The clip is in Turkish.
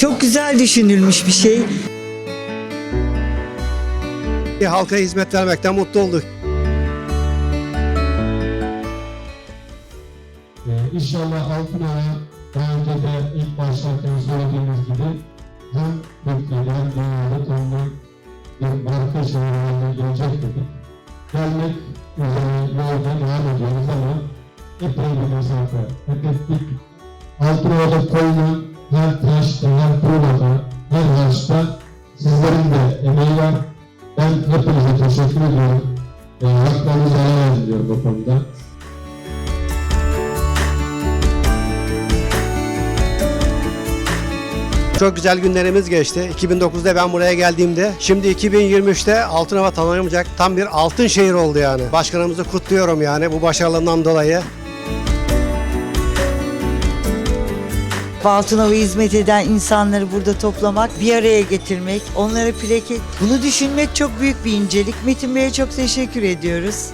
Çok güzel düşünülmüş bir şey. Halka hizmet vermekten mutlu olduk. Ee, İnşallah Altınay'a daha önce de ilk başlarken söylediğimiz gibi hem Türkiye'de hem dünyada tanınan bir marka şehir haline gelecek dedik. Gelmek üzere yolda devam ediyoruz ama epey bir mesafe kat ettik. Altınay'da koyulan harçta sizlerin de emeği var. Ben hepinize teşekkür ediyorum. E, haklarınızı helal edin diyorum bu konuda. Çok güzel günlerimiz geçti. 2009'da ben buraya geldiğimde, şimdi 2023'te Altınova tanınamayacak tam bir altın şehir oldu yani. Başkanımızı kutluyorum yani bu başarılarından dolayı. Altınova'ya hizmet eden insanları burada toplamak, bir araya getirmek, onlara plaket, bunu düşünmek çok büyük bir incelik. Metin Bey'e çok teşekkür ediyoruz.